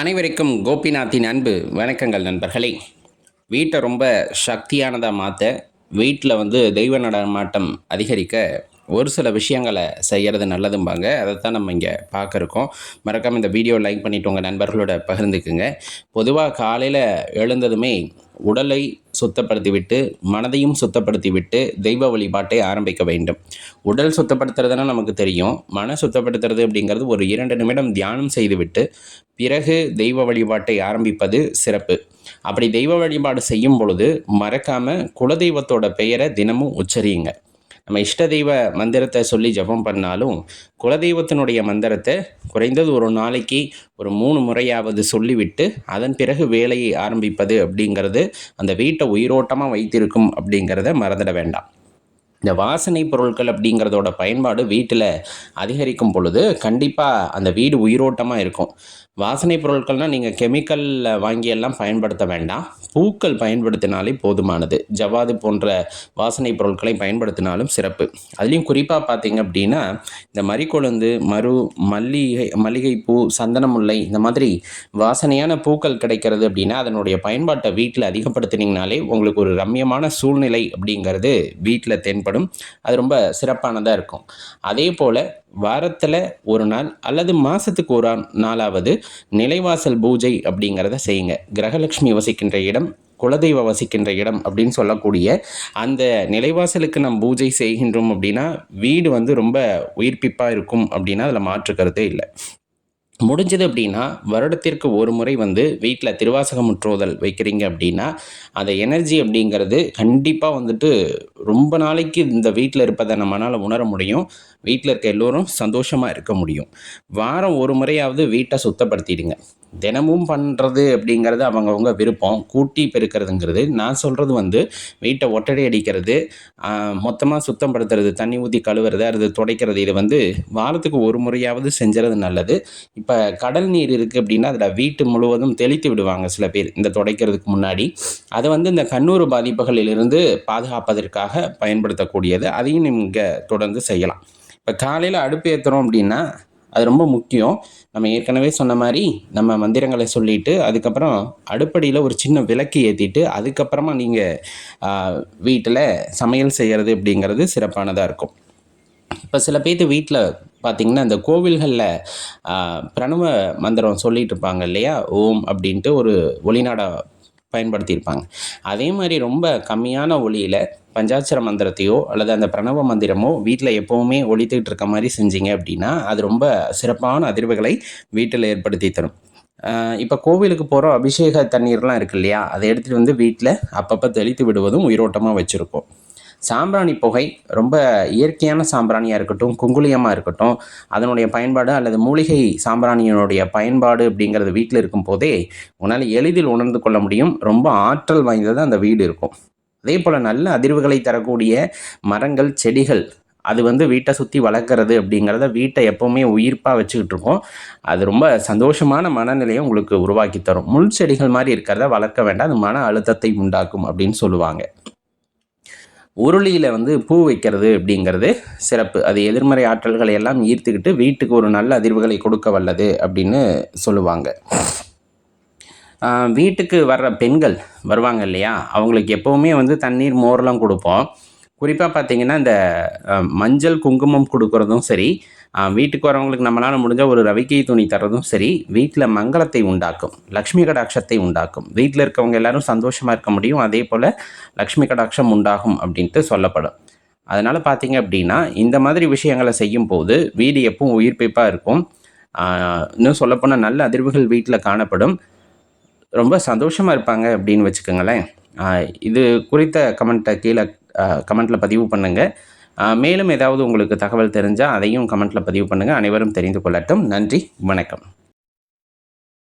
அனைவருக்கும் கோபிநாத்தின் அன்பு. வணக்கங்கள் நண்பர்களே. வீட்டை ரொம்ப சக்தியானதாக மாற்ற வீட்டில் வந்து தெய்வ நடமாட்டம் அதிகரிக்க ஒரு சில விஷயங்களை செய்கிறது நல்லதும்பாங்க. அதை தான் நம்ம இங்கே பார்க்குறோம். மறக்காமல் இந்த வீடியோ லைக் பண்ணிவிட்டு உங்கள் நண்பர்களோட பகிர்ந்துக்குங்க. பொதுவாக காலையில் எழுந்ததுமே உடலை சுத்தப்படுத்திவிட்டு மனதையும் சுத்தப்படுத்திவிட்டு தெய்வ வழிபாட்டை ஆரம்பிக்க வேண்டும். உடல் சுத்தப்படுத்துறதுனா நமக்கு தெரியும். மன சுத்தப்படுத்துறது அப்படிங்கிறது ஒரு இரண்டு நிமிடம் தியானம் செய்துவிட்டு பிறகு தெய்வ வழிபாட்டை ஆரம்பிப்பது சிறப்பு. அப்படி தெய்வ வழிபாடு செய்யும் பொழுது மறக்காமல் குலதெய்வத்தோட பெயரை தினமும் உச்சரியுங்க. நம்ம இஷ்ட தெய்வ மந்திரத்தை சொல்லி ஜபம் பண்ணாலும் குலதெய்வத்தினுடைய மந்திரத்தை குறைந்தது ஒரு நாளைக்கு ஒரு மூணு முறையாவது சொல்லிவிட்டு அதன் பிறகு வேலையை ஆரம்பிப்பது அப்படிங்கிறது அந்த வீட்டை உயிரோட்டமாக வைத்திருக்கும் அப்படிங்கிறத மறந்துட வேண்டாம். இந்த வாசனை பொருட்கள் அப்படிங்கிறதோட பயன்பாடு வீட்டில் அதிகரிக்கும் பொழுது கண்டிப்பாக அந்த வீடு உயிரோட்டமாக இருக்கும். வாசனை பொருட்கள்னால் நீங்கள் கெமிக்கலில் வாங்கியெல்லாம் பயன்படுத்த வேண்டாம். பூக்கள் பயன்படுத்தினாலே போதுமானது. ஜவாது போன்ற வாசனை பொருட்களை பயன்படுத்தினாலும் சிறப்பு. அதுலேயும் குறிப்பாக பார்த்தீங்க அப்படின்னா இந்த மறிக்கொழுந்து மறு மல்லிகை மல்லிகைப்பூ சந்தனமுல்லை இந்த மாதிரி வாசனையான பூக்கள் கிடைக்கிறது அப்படின்னா அதனுடைய பயன்பாட்டை வீட்டில் அதிகப்படுத்தினீங்கனாலே உங்களுக்கு ஒரு ரம்யமான சூழ்நிலை அப்படிங்கிறது வீட்டில் தென்படும். அது ரொம்ப சிறப்பானதாக இருக்கும். அதே போல் வாரத்தில் ஒரு நாள் அல்லது மாதத்துக்கு ஒரு நாளாவது நிலைவாசல் பூஜை அப்படிங்கிறத செய்யுங்க. கிரகலட்சுமி வசிக்கின்ற இடம் குலதெய்வ வசிக்கின்ற இடம் அப்படின்னு சொல்லக்கூடிய அந்த நிலைவாசலுக்கு நாம் பூஜை செய்கின்றோம் அப்படின்னா வீடு வந்து ரொம்ப உயிர்ப்பிப்பாக இருக்கும் அப்படின்னா அதில் மாற்றுக்கிறதே இல்லை. முடிஞ்சது அப்படின்னா வருடத்திற்கு ஒரு முறை வந்து வீட்டில் திருவாசகம் முற்றுவதல் வைக்கிறீங்க அப்படின்னா அந்த எனர்ஜி அப்படிங்கிறது கண்டிப்பாக வந்துட்டு ரொம்ப நாளைக்கு இந்த வீட்டில் இருப்பதை நம்மளால் உணர முடியும். வீட்டில் இருக்க எல்லோரும் சந்தோஷமாக இருக்க முடியும். வாரம் ஒரு முறையாவது வீட்டை சுத்தப்படுத்திடுங்க. தினமும் பண்ணுறது அப்படிங்கிறது அவங்கவுங்க விருப்பம். கூட்டி பெருக்கிறதுங்கிறது நான் சொல்கிறது வந்து வீட்டை ஒட்டடை அடிக்கிறது மொத்தமாக சுத்தம் படுத்துறது தண்ணி ஊற்றி கழுவுறது அது துடைக்கிறது இது வந்து வாரத்துக்கு ஒரு முறையாவது செஞ்சுறது நல்லது. இப்போ கடல் நீர் இருக்குது அப்படின்னா அதில் வீட்டு முழுவதும் தெளித்து விடுவாங்க சில பேர் இந்த துடைக்கிறதுக்கு முன்னாடி. அதை வந்து இந்த கண்ணூறு பாதிப்புகளிலிருந்து பாதுகாப்பதற்காக பயன்படுத்தக்கூடியது. அதையும் நீங்கள் தொடர்ந்து செய்யலாம். இப்போ காலையில் அடுப்பு ஏற்றுறோம் அப்படின்னா அது ரொம்ப முக்கியம். நம்ம ஏற்கனவே சொன்ன மாதிரி நம்ம மந்திரங்களை சொல்லிவிட்டு அதுக்கப்புறம் அடுப்படியில் ஒரு சின்ன விளக்கு ஏற்றிட்டு அதுக்கப்புறமா நீங்கள் வீட்டில் சமையல் செய்கிறது அப்படிங்கிறது சிறப்பானதாக இருக்கும். இப்போ சில பேர்த்து வீட்டில் பார்த்திங்கன்னா இந்த கோவில்களில் பிரணவ மந்திரம் சொல்லிகிட்டு இருப்பாங்க இல்லையா? ஓம் அப்படின்ட்டு ஒரு ஒளிநாட பயன்படுத்தியிருப்பாங்க. அதே மாதிரி ரொம்ப கம்மியான ஒளியில் பஞ்சாட்சர மந்திரத்தையோ அல்லது அந்த பிரணவ மந்திரமோ வீட்டில் எப்போவுமே ஒழித்துக்கிட்டு இருக்க மாதிரி செஞ்சீங்க அப்படின்னா அது ரொம்ப சிறப்பான அதிர்வுகளை வீட்டில் ஏற்படுத்தி தரும். இப்போ கோவிலுக்கு போகிறோம் அபிஷேக தண்ணீர்லாம் இருக்கு இல்லையா? அதை எடுத்துகிட்டு வந்து வீட்டில் அப்பப்போ தெளித்து விடுவதும் உயிரோட்டமாக வச்சுருக்கோம் சாம்பிராணி புகை ரொம்ப இயற்கையான சாம்பிராணியாக இருக்கட்டும் குங்குளியமாக இருக்கட்டும் அதனுடைய பயன்பாடு அல்லது மூலிகை சாம்பிராணியினுடைய பயன்பாடு அப்படிங்கிறது வீட்டில் இருக்கும் போதே உன்னால் எளிதில் உணர்ந்து கொள்ள முடியும். ரொம்ப ஆற்றல் வாய்ந்தது அந்த வீடு இருக்கும். அதே போல் நல்ல அதிர்வுகளை தரக்கூடிய மரங்கள் செடிகள் அது வந்து வீட்டை சுற்றி வளர்க்குறது அப்படிங்கிறத வீட்டை எப்போவுமே உயிர்ப்பாக வச்சுக்கிட்டு இருக்கோம். அது ரொம்ப சந்தோஷமான மனநிலையை உங்களுக்கு உருவாக்கி தரும். முள் செடிகள் மாதிரி இருக்கிறத வளர்க்க வேண்டாம். அது மன அழுத்தத்தை உண்டாக்கும் அப்படின்னு சொல்லுவாங்க. உருளியில் வந்து பூ வைக்கிறது அப்படிங்கிறது சிறப்பு. அது எதிர்மறை ஆற்றல்களை எல்லாம் ஈர்த்துக்கிட்டு வீட்டுக்கு ஒரு நல்ல அதிர்வுகளை கொடுக்க வல்லது அப்படின்னு சொல்லுவாங்க. வீட்டுக்கு வர்ற பெண்கள் வருவாங்க இல்லையா? அவங்களுக்கு எப்போவுமே வந்து தண்ணீர் மோர்லாம் கொடுப்போம். குறிப்பாக பார்த்தீங்கன்னா இந்த மஞ்சள் குங்குமம் கொடுக்குறதும் சரி வீட்டுக்கு வரவங்களுக்கு நம்மளால் முடிஞ்ச ஒரு ரவிக்கை துணி தரதும் சரி வீட்டில் மங்களத்தை உண்டாக்கும் லக்ஷ்மி கடாட்சத்தை உண்டாக்கும். வீட்டில் இருக்கவங்க எல்லாரும் சந்தோஷமாக இருக்க முடியும். அதே போல் லக்ஷ்மி கடாட்சம் உண்டாகும் அப்படின்ட்டு சொல்லப்படும். அதனால் பார்த்தீங்க அப்படின்னா இந்த மாதிரி விஷயங்களை செய்யும் போது வீடு எப்பவும் உயிர்ப்பிப்பாக இருக்கும். இன்னும் சொல்லப்போனால் நல்ல அதிர்வுகள் வீட்டில் காணப்படும். ரொம்ப சந்தோஷமாக இருப்பாங்க அப்படின்னு வச்சுக்கோங்களேன். இது குறித்த கமெண்ட்டை கீழே கமெண்ட்டில் பதிவு பண்ணுங்கள் மேலும் ஏதாவது உங்களுக்கு தகவல் தெரிஞ்சால் அதையும் கமெண்ட்டில் பதிவு பண்ணுங்கள் அனைவரும் தெரிந்து கொள்ளட்டும். நன்றி. வணக்கம்.